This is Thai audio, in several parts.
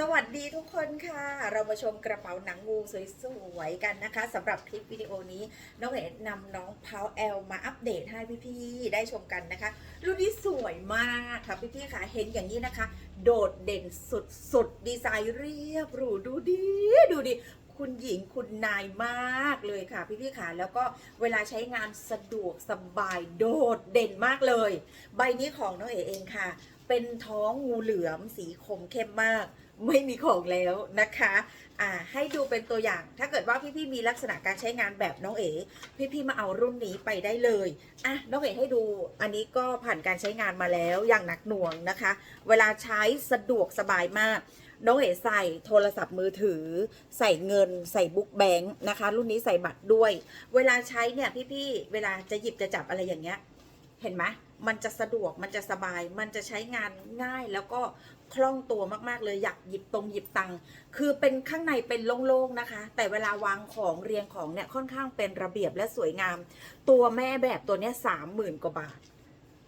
สวัสดีทุกคนค่ะ เรามาชมกระเป๋าหนังงูสวยๆกันนะคะสำหรับคลิปวิดีโอนี้ น้องเอ๋นำน้องเพาแอลมาอัปเดตให้พี่ๆได้ชมกันนะคะ รุ่นนี้สวยมากค่ะพี่ๆค่ะเห็นอย่างนี้นะคะ โดดเด่นสุดๆ ดีไซน์เรียบหรูดูดีดูดีคุณหญิงคุณนายมากเลยค่ะพี่ๆค่ะแล้วก็เวลาใช้งานสะดวกสบายโดดเด่นมากเลย ใบนี้ของน้องเอ๋เองค่ะ เป็นท้องงูเหลือมสีคมเข้มมาก ไม่มีของแล้วนะคะ อ่า ให้ดูเป็นตัวอย่าง ถ้าเกิดว่าพี่ๆมีลักษณะการใช้งานแบบน้องเอ๋ พี่ๆมาเอารุ่นนี้ไปได้เลย อะ น้องเอ๋ให้ดู อันนี้ก็ผ่านการใช้งานมาแล้วอย่างหนักหน่วงนะคะ เวลาใช้สะดวกสบายมาก น้องเอ๋ใส่โทรศัพท์มือถือ ใส่เงิน ใส่บุ๊กแบงค์นะคะ รุ่นนี้ใส่บัตรด้วย เวลาใช้เนี่ยพี่ๆ เวลาจะหยิบจะจับอะไรอย่างเงี้ย เห็นไหมมันจะสะดวก มันจะสบาย มันจะใช้งานง่ายแล้วก็ คล่องตัวมากๆ เลยอยากหยิบตรงหยิบตังคือเป็นข้างในเป็นโล่งๆนะคะ แต่เวลาวางของเรียงของเนี่ยค่อนข้างเป็นระเบียบและสวยงาม ตัวแม่แบบตัวเนี้ยสามหมื่นกว่าบาท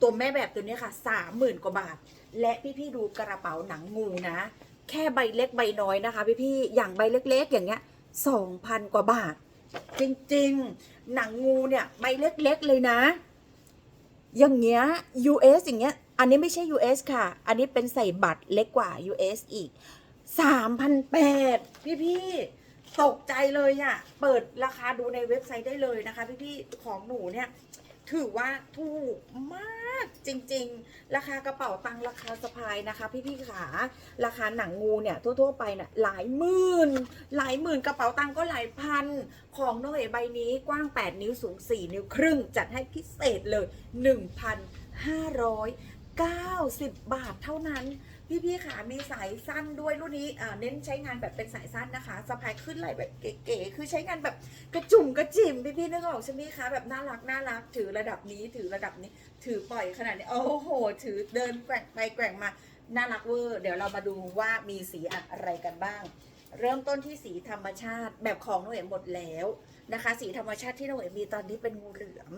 ตัวแม่แบบตัวเนี้ยค่ะสามหมื่นกว่าบาท และพี่ๆดูกระเป๋าหนังงูนะ แค่ใบเล็กใบน้อยนะคะพี่ๆอย่างใบเล็ก ๆ อย่างเงี้ยสองพันกว่าบาท จริงๆ หนังงูเนี่ยใบเล็กๆเลยนะ อย่างเงี้ย US อย่างเงี้ย อันนี้ไม่ใช่ US ค่ะ อันนี้เป็นใส่บัตรเล็กกว่า US อีก 3,800 พี่พี่ตกใจเลยอะ่ะ เปิดราคาดูในเว็บไซต์ได้เลยนะคะ พี่พี่ของหนูเนี่ย ถือว่าถูกมากจริง ๆ ราคากระเป๋าตังค์ราคาสะพายนะคะ พี่พี่ขา ราคาหนังงูเนี่ยทั่วๆไปน่ะหลายหมื่น หลายหมื่นกระเป๋าตังค์ก็หลายพัน ของน้องเอ๋ใบนี้กว้าง 8 นิ้วสูง 4 นิ้วครึ่ง จัดให้พิเศษเลย 90 บาทเท่านั้น พี่ๆขามีสายสั้นด้วยรุ่นนี้เน้นใช้งานแบบเป็นสายสั้นนะคะสะพายขึ้นไหล่แบบเก๋ๆคือใช้งานแบบกระจุ่มกระจิ่มพี่ๆนึกออกใช่ไหมคะแบบน่ารักน่ารักถือระดับนี้ถือระดับนี้ ถือปล่อยขนาดนี้โอ้โห ถือเดินแกว่งไปแกว่งมาน่ารักเวอร์เดี๋ยวเรามาดูว่ามีสีอะไรกันบ้าง เริ่มต้นที่สีธรรมชาติแบบของน้องเอ๋หมดแล้วนะคะ สีธรรมชาติที่น้องเอ๋มีตอนนี้เป็นงูเหลือม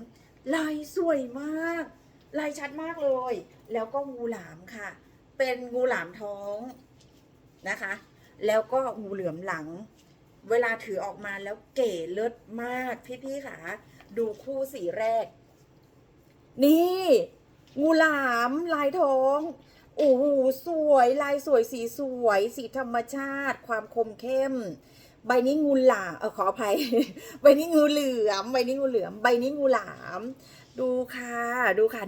ลายสวยมาก ลายชัดมากเลย แล้วก็งูหลามค่ะ เป็นงูหลามท้องนะคะ แล้วก็งูเหลือมหลัง เวลาถือออกมาแล้วเก๋เลิศมากพี่ๆค่ะ ดูคู่สีแรก นี่ งูหลามลายท้องโอ้โหสวยลายสวยสีสวย สีธรรมชาติ ความคมเข้ม ใบนี้งูหลามเออขออภัย ใบนี้งูเหลือม ใบนี้งูเหลือม ใบนี้งูหลาม ดูค่ะ ดูค่ะ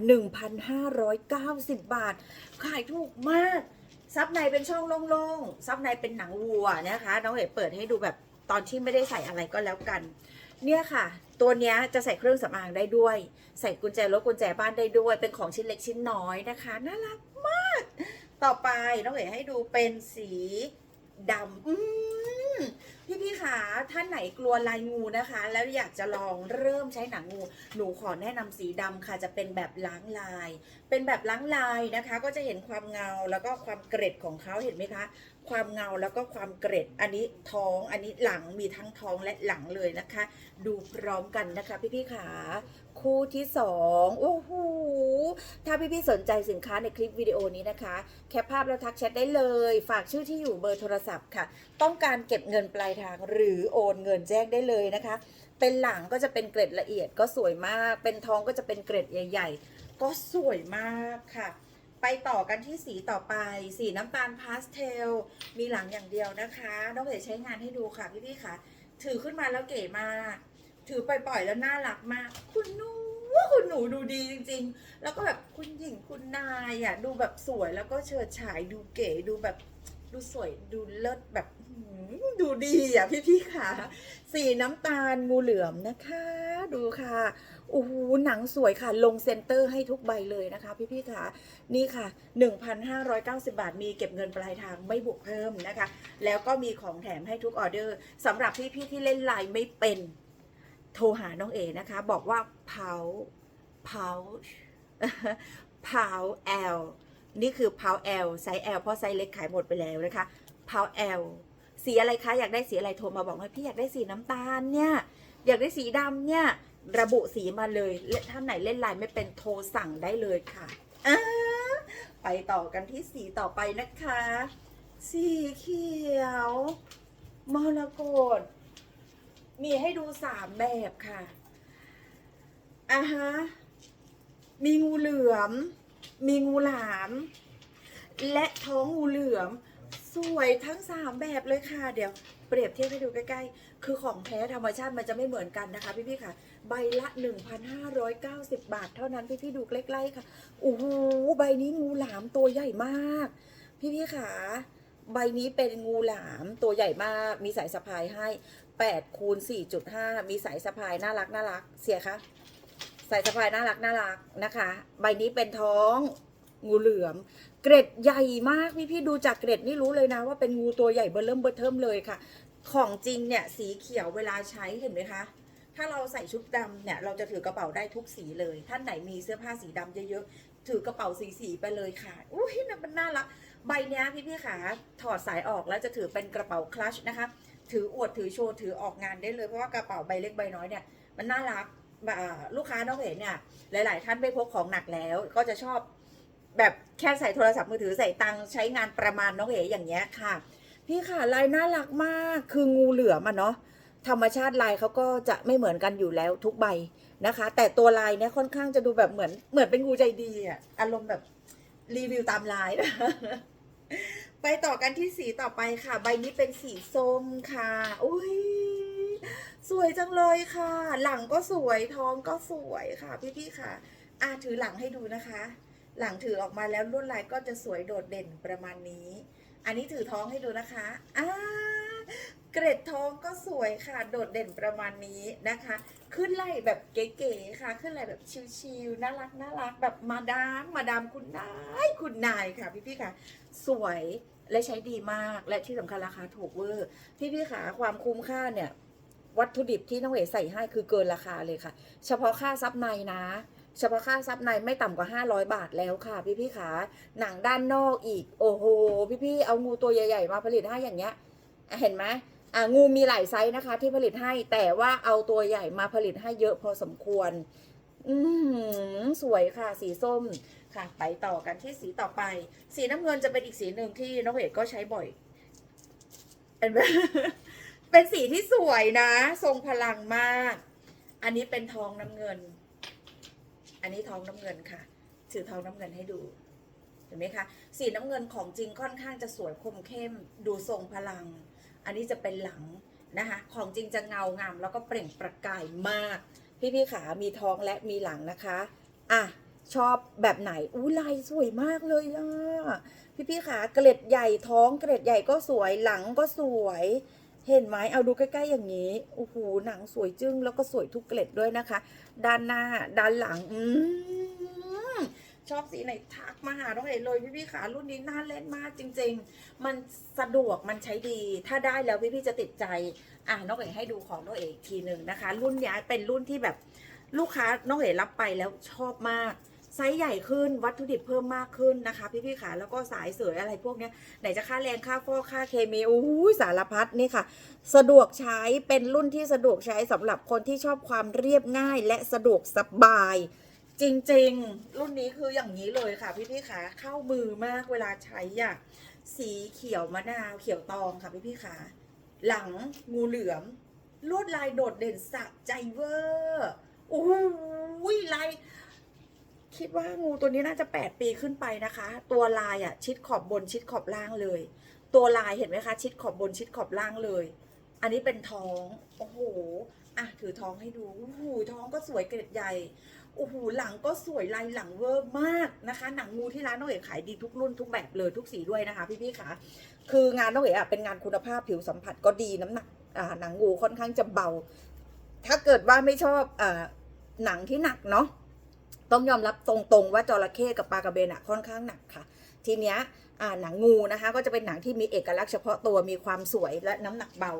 1,590 บาท ขายถูกมาก ซับในเป็นช่องโล่งๆ ซับในเป็นหนังวัวนะคะ น้องเอ๋เปิดให้ดูแบบตอนที่ไม่ได้ใส่อะไรก็แล้วกัน เนี่ยค่ะ ตัวนี้จะใส่เครื่องสำอางได้ด้วย ใส่กุญแจรถกุญแจบ้านได้ด้วย เป็นของชิ้นเล็กชิ้นน้อยนะคะ น่ารักมาก ต่อไปน้องเอ๋ให้ดูเป็นสีดำ พี่ๆขาท่านไหนกลัวลายงูนะคะ แล้วอยากจะลองเริ่มใช้หนังงู หนูขอแนะนำสีดำค่ะจะเป็นแบบล้างลาย เป็นแบบล้างลายนะคะ ก็จะเห็นความเงาแล้วก็ความเกร็ดของเขาเห็นไหมคะ ความเงาแล้วก็ความเกร็ด อันนี้ท้อง อันนี้หลังมีทั้งท้องและหลังเลยนะคะ ดูพร้อมกันนะคะ พี่พี่ๆขาคู่ที่สองโอ้โหถ้าพี่ๆสนใจสินค้าในคลิปวิดีโอนี้นะคะ แคปภาพแล้วทักแชทได้เลย ฝากชื่อที่อยู่เบอร์โทรศัพท์ค่ะ ต้องการเก็บเงินปลายทางหรือโอนเงินแจ้งได้เลยนะคะ เป็นหลังก็จะเป็นเกร็ดละเอียดก็สวยมาก เป็นท้องก็จะเป็นเกร็ดใหญ่ ๆ ก็สวยมากค่ะ ไปต่อกันที่สีต่อไป สีน้ำตาลพาสเทล มีหลังอย่างเดียวนะคะน้องเอ๋ใช้งานให้ดูค่ะพี่ๆค่ะ ถือขึ้นมาแล้วเก๋มาก ถือปล่อยๆแล้วน่ารักมาก คุณนูคุณหนูดูดีจริง ๆ แล้วก็แบบคุณหญิงคุณนายอะดูแบบสวยแล้วก็เฉิดฉายดูเก๋ดูแบบดูสวยดูเลิศแบบดูดีอะพี่ๆค่ะ สีน้ำตาลงูเหลือมนะคะ ดูค่ะ โอ้โหหนังสวยค่ะ ลงเซ็นเตอร์ให้ทุกใบเลยนะคะ พี่ๆค่ะ นี่ค่ะ 1,590 บาท มีเก็บเงินปลายทางไม่บวกเพิ่มนะคะ แล้วก็มีของแถมให้ทุกออเดอร์สำหรับพี่ๆที่เล่นไลน์ไม่เป็นโทรหาน้องเอนะคะ บอกว่าเผาเผาเผาแอลนี่คือเผาแอลไซส์แอลเพราะไซส์เล็กขายหมดไปแล้วนะคะเผาแอลสีอะไรคะ อยากได้สีอะไรโทรมาบอกว่าพี่อยากได้สีน้ำตาลเนี่ย อยากได้สีดำเนี่ย ระบุสีมาเลยและท่านไหนเล่นลน์ไม่เป็นโทรสั่งได้เลยค่ะไปต่อกันที่สีต่อไปนะคะ สีเขียวมรกตมีให้ดูสามแบบค่ะอะฮะมีงูเหลือม มีงูหลาม และท้องงูเหลือม สวยทั้งสามแบบเลยค่ะ เดี๋ยวเปรียบเทียบให้ดูใกล้ๆ คือของแท้ธรรมชาติมันจะไม่เหมือนกันนะคะพี่ๆค่ะ ใบละ 1,590 บาท เท่านั้นพี่ๆดูใกล้ๆค่ะโอ้โหใบนี้งูหลามตัวใหญ่มาก พี่ๆค่ะใบนี้เป็นงูหลามตัวใหญ่มากมีสายสะพายให้8คูณ4.5 มีสายสะพายน่ารักน่ารัก เสียคะสายสะพายน่ารักน่ารักนะคะ ใบนี้เป็นท้องงูเหลือม เกร็ดใหญ่มากพี่พี่ดูจากเกร็ดนี่รู้เลยนะว่าเป็นงูตัวใหญ่เบอร์เริ่มเบอร์เทิมเลยค่ะ ของจริงเนี่ยสีเขียวเวลาใช้เห็นไหมคะ ถ้าเราใส่ชุดดำเนี่ยเราจะถือกระเป๋าได้ทุกสีเลย ท่านไหนมีเสื้อผ้าสีดำเยอะๆถือกระเป๋าสีสีๆไปเลยค่ะอุ้ยน่ามันน่ารักใบเนี้ยพี่พี่ขาถอดสายออกแล้วจะถือเป็นกระเป๋าคลัชนะคะ ถืออวดถือโชว์ถือออกงานได้เลยเพราะว่ากระเป๋าใบเล็กใบน้อยเนี่ยมันน่ารักแบบลูกค้าน้องเห็นเนี่ยหลาย ๆ ท่านไม่พกของหนักแล้วก็จะชอบแบบแค่ใส่โทรศัพท์มือถือใส่ตังค์ใช้งานประมาณน้องเอ๋อย่างเงี้ยค่ะ พี่ค่ะลายน่ารักมากคืองูเหลือมอะเนาะ ธรรมชาติลายเขาก็จะไม่เหมือนกันอยู่แล้วทุกใบนะคะ แต่ตัวลายเนี่ยค่อนข้างจะดูแบบเหมือนเหมือนเป็นงูใจดีอะอารมณ์แบบรีวิวตามลายนะไปต่อกันที่สีต่อไปค่ะ ใบนี้เป็นสีส้มค่ะ อุ้ยสวยจังเลยค่ะ หลังก็สวยท้องก็สวยค่ะ พี่ๆค่ะอ่าถือหลังให้ดูนะคะ หลังถือออกมาแล้วลวดลายก็จะสวยโดดเด่นประมาณนี้ อันนี้ถือท้องให้ดูนะคะอ่า เกร็ดทองก็สวยค่ะ โดดเด่นประมาณนี้นะคะ ขึ้นไล่แบบเก๋ๆค่ะ ขึ้นไล่แบบชิลๆน่ารักน่ารักแบบมาดามมาดามคุณนายคุณนายค่ะพี่ๆค่ะ สวยและใช้ดีมากและที่สำคัญราคาถูกเวอร์พี่ๆค่ะความคุ้มค่าเนี่ย วัตถุดิบที่น้องเอ๋ใส่ให้คือเกินราคาเลยค่ะ เฉพาะค่าซับในนะ เฉพาะค่าซับในไม่ต่ำกว่า 500 บาทแล้วค่ะ พี่ๆค่ะหนังด้านนอกอีก โอ้โห พี่ๆเอางูตัวใหญ่ ๆ มาผลิตให้อย่างเงี้ยเห็นไหม อะงูมีหลายไซส์นะคะ ที่ผลิตให้แต่ว่าเอาตัวใหญ่มาผลิตให้เยอะพอสมควร อืมสวยค่ะ สีส้มค่ะ ไปต่อกันที่สีต่อไป สีน้ำเงินจะเป็นอีกสีหนึ่งที่น้องเอกก็ใช้บ่อยเป็นเป็นสีที่สวยนะ ทรงพลังมาก อันนี้เป็นทองน้ำเงิน อันนี้ทองน้ำเงินค่ะ ถือทองน้ำเงินให้ดูเห็นไหมคะ สีน้ำเงินของจริงค่อนข้างจะสวยคมเข้ม ดูทรงพลัง อันนี้จะเป็นหลังนะคะ ของจริงจะเงางาม แล้วก็เปล่งประกายมาก พี่ๆขามีท้องและมีหลังนะคะ อะ ชอบแบบไหน อู้ลายสวยมากเลยอะ พี่ๆขาเกล็ดใหญ่ท้องเกล็ดใหญ่ก็สวยหลังก็สวย เห็นไหมเอาดูใกล้ๆอย่างนี้ โอ้โห หนังสวยจึ้งแล้วก็สวยทุกเกล็ดด้วยนะคะ ด้านหน้า ด้านหลัง อืม ชอบสีไหนทักมาหาน้องเอ๋เลยพี่ๆขารุ่นนี้น่าเล่นมากจริง ๆ มันสะดวกมันใช้ดี ถ้าได้แล้วพี่ๆจะติดใจ อะน้องเอ๋ให้ดูของน้องเอ๋อีกทีหนึ่งนะคะ รุ่นนี้เป็นรุ่นที่แบบลูกค้าน้องเอ๋รับไปแล้วชอบมากไซส์ใหญ่ขึ้นวัตถุดิบเพิ่มมากขึ้นนะคะ พี่ๆขาแล้วก็สายเสยอะไรพวกนี้ไหนจะค่าแรงค่าฟอกค่าเคมีอู้ยสารพัดนี่ค่ะ สะดวกใช้เป็นรุ่นที่สะดวกใช้สำหรับคนที่ชอบความเรียบง่ายและสะดวกสบาย จริงๆ รุ่นนี้คืออย่างนี้เลยค่ะพี่ๆขาเข้ามือมากเวลาใช้อะสีเขียวมะนาวเขียวตองค่ะพี่ๆขาหลังงูเหลือมลวดลายโดดเด่นสะใจเวอร์โอ้โหลายคิดว่างูตัวนี้น่าจะ 8 ปีขึ้นไปนะคะ ตัวลายอะ ชิดขอบบนชิดขอบล่างเลย ตัวลายเห็นไหมคะ ชิดขอบบนชิดขอบล่างเลย อันนี้เป็นท้อง โอ้โห อะ ถือท้องให้ดูโอ้โหท้องก็สวยเกล็ดใหญ่ โอ้โหหลังก็สวยลายหลังเวอร์มากนะคะ หนังงูที่ร้านน้องเอ๋ขายดีทุกรุ่นทุกแบบเลยทุกสีด้วยนะคะพี่ๆคะคืองานน้องเอ๋อะเป็นงานคุณภาพผิวสัมผัสก็ดีน้ำหนักหนังงูค่อนข้างจะเบา ถ้าเกิดว่าไม่ชอบอหนังที่หนักเนาะต้องยอมรับตรงๆว่าจระเข้กับปลากระเบนอะค่อนข้างหนักค่ะ ทีเนี้ยหนังงูนะคะ ก็จะเป็นหนังที่มีเอกลักษณ์เฉพาะตัวมีความสวยและน้ำหนักเบา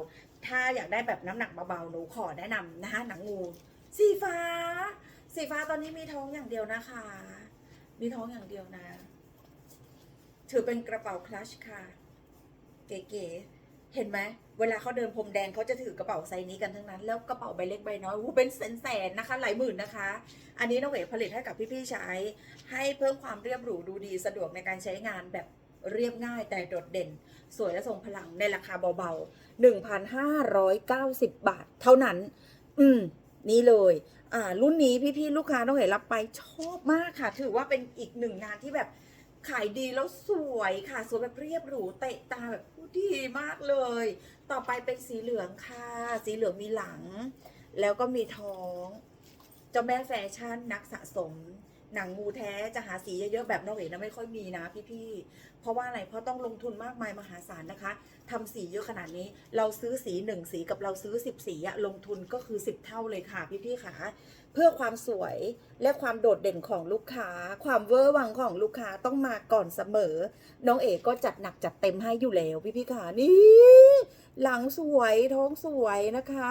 ถ้าอยากได้แบบน้ำหนักเบาๆหนูขอแนะนำนะคะหนังงูสีฟ้า สีฟ้าตอนนี้มีท้องอย่างเดียวนะคะ มีท้องอย่างเดียวนะ ถือเป็นกระเป๋าคลัชค่ะ เก๋ๆ เห็นไหม เวลาเขาเดินพรมแดงเขาจะถือกระเป๋าไซส์นี้กันทั้งนั้น แล้วกระเป๋าใบเล็กใบน้อยอู้เป็นแสนๆนะคะ หลายหมื่นนะคะ อันนี้น้องเอ๋ผลิตให้กับพี่ๆใช้ ให้เพิ่มความเรียบหรูดูดีสะดวกในการใช้งานแบบเรียบง่ายแต่โดดเด่น สวยและทรงพลังในราคาเบาๆ 1,590 บาท เท่านั้น อืม นี่เลย รุ่นนี้พี่ๆลูกค้าต้องเห็นรับไปชอบมากค่ะ ถือว่าเป็นอีกหนึ่งงานที่แบบขายดีแล้วสวยค่ะ สวยแบบเรียบหรูเตะตาแบบดีมากเลย ต่อไปเป็นสีเหลืองค่ะ สีเหลืองมีหลัง แล้วก็มีท้อง เจ้าแม่แฟชั่นนักสะสม หนังงูแท้จะหาสีเยอะๆแบบน้องเอ๋นะไม่ค่อยมีนะพี่ๆ เพราะว่าอะไร เพราะต้องลงทุนมากมายมหาศาลนะคะทำสีเยอะขนาดนี้ เราซื้อสีหนึ่งสีกับเราซื้อสิบสีอะลงทุนก็คือสิบเท่าเลยค่ะพี่ๆค่ะ เพื่อความสวยและความโดดเด่นของลูกค้า ความเวอร์วังของลูกค้าต้องมาก่อนเสมอ น้องเอ๋ก็จัดหนักจัดเต็มให้อยู่แล้วพี่ๆค่ะนี่หลังสวยท้องสวยนะคะ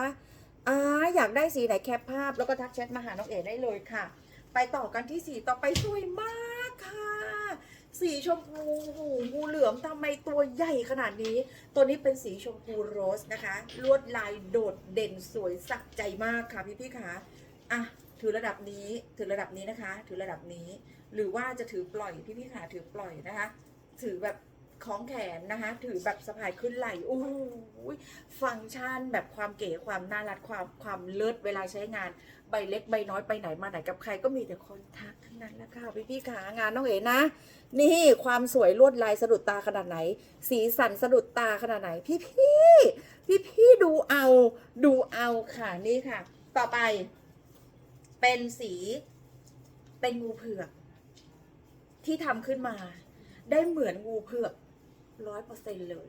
อ่าอยากได้สีไหนแคปภาพแล้วก็ทักแชทมาหาน้องเอ๋ได้เลยค่ะ ไปต่อกันที่สีต่อไปสวยมากค่ะ สีชมพูหูงูเหลือมทำไมตัวใหญ่ขนาดนี้ ตัวนี้เป็นสีชมพูโรสนะคะ ลวดลายโดดเด่นสวยสะใจมากค่ะพี่พี่คะอะถือระดับนี้ถือระดับนี้นะคะ ถือระดับนี้ หรือว่าจะถือปล่อยพี่พี่ๆค่ะถือปล่อยนะคะ ถือแบบ ของแขนนะคะ ถือแบบสะพายขึ้นไหล่โอ้ฟังก์ชันแบบความเก๋ความน่ารักความความเลิศเวลาใช้งานใบเล็กใบน้อยไปไหนมาไหนกับใครก็มีแต่คนทักทั้งนั้นแหละค่ะพี่พี่ขางานน้องเอ๋นะ นี่ความสวยลวดลายสะดุดตาขนาดไหน สีสันสะดุดตาขนาดไหน พี่พี่พี่พี่ดูเอาดูเอาค่ะนี่ค่ะ ต่อไป เป็นสีเป็นงูเผือกที่ทำขึ้นมา ได้เหมือนงูเผือก ร้อยเปอร์เซ็นเลย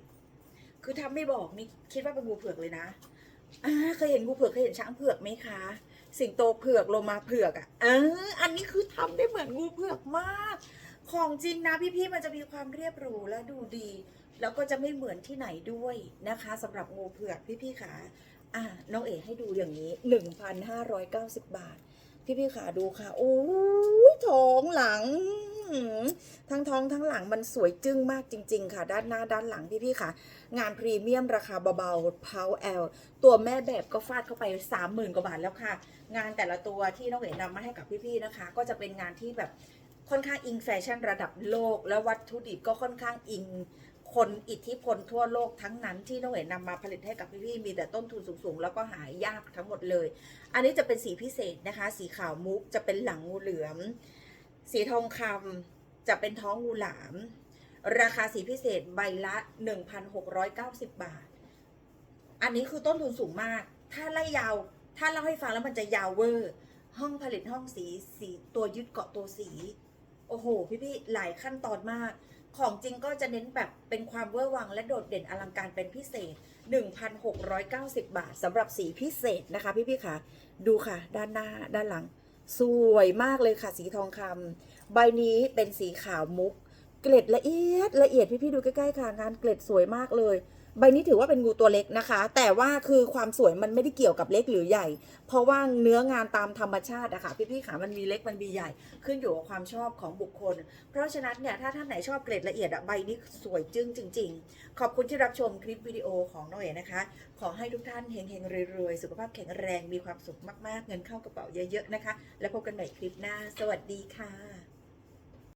คือถ้าไม่บอกนี่คิดว่าเป็นงูเผือกเลยนะเคยเห็นงูเผือกเคยเห็นช้างเผือกไหมคะ สิงโตเผือกโลมาเผือกอะเอออันนี้คือทำได้เหมือนงูเผือกมาก ของจริงนะพี่ๆมันจะมีความเรียบหรูและดูดี แล้วก็จะไม่เหมือนที่ไหนด้วยนะคะสำหรับงูเผือกพี่ๆขาอะน้องเอ๋ให้ดูอย่างนี้ 1,590 บาท พี่ๆขาดูค่ะ โอ้ยท้องหลัง ทั้งท้องทั้งหลังมันสวยจึ้งมากจริง ๆ ค่ะ ด้านหน้าด้านหลังพี่ๆค่ะ งานพรีเมียมราคาเบาๆ p o w L ตัวแม่แบบก็ฟาดเข้าไป 30,000 กว่าบาทแล้วค่ะ งานแต่ละตัวที่น้องเอ๋นำมาให้กับพี่ๆนะคะ ก็จะเป็นงานที่แบบค่อนข้างอิงแฟชั่นระดับโลก และวัตถุดิบก็ค่อนข้างอิง คนอิทธิพลทั่วโลกทั้งนั้นที่น้องเอ๋นำมาผลิตให้กับพี่ๆมีแต่ต้นทุนสูงๆ แล้วก็หายากทั้งหมดเลย อันนี้จะเป็นสีพิเศษนะคะ สีขาวมุกจะเป็นหลังงูเหลือม สีทองคำจะเป็นท้องงูหลาม ราคาสีพิเศษใบละ 1,690 บาท อันนี้คือต้นทุนสูงมาก ถ้าไล่ยาว ถ้าเล่าให้ฟังแล้วมันจะยาวเวอร์ ห้องผลิตห้องสีสีตัวยึดเกาะตัวสี โอ้โห พี่ๆหลายขั้นตอนมาก ของจริงก็จะเน้นแบบเป็นความเวอร์วังและโดดเด่นอลังการเป็นพิเศษ 1,690 บาทสำหรับสีพิเศษนะคะพี่ๆค่ะ ดูค่ะ ด้านหน้าด้านหลัง สวยมากเลยค่ะ สีทองคำใบนี้เป็นสีขาวมุก เกล็ดละเอียดละเอียดพี่ๆดูใกล้ๆค่ะ งานเกล็ดสวยมากเลย ใบนี้ถือว่าเป็นงูตัวเล็กนะคะ แต่ว่าคือความสวยมันไม่ได้เกี่ยวกับเล็กหรือใหญ่ เพราะว่าเนื้องานตามธรรมชาติอะค่ะพี่ๆค่ะมันมีเล็กมันมีใหญ่ ขึ้นอยู่กับความชอบของบุคคล เพราะฉะนั้นเนี่ยถ้าท่านไหนชอบเกรดละเอียดอะใบนี้สวยจึ้งจริง ๆ ขอบคุณที่รับชมคลิปวิดีโอของน้องเอ๋นะคะ ขอให้ทุกท่านเฮงๆรวยๆสุขภาพแข็งแรงมีความสุขมากๆ เงินเข้ากระเป๋าเยอะๆนะคะ แล้วพบกันใหม่คลิปหน้า สวัสดีค่ะ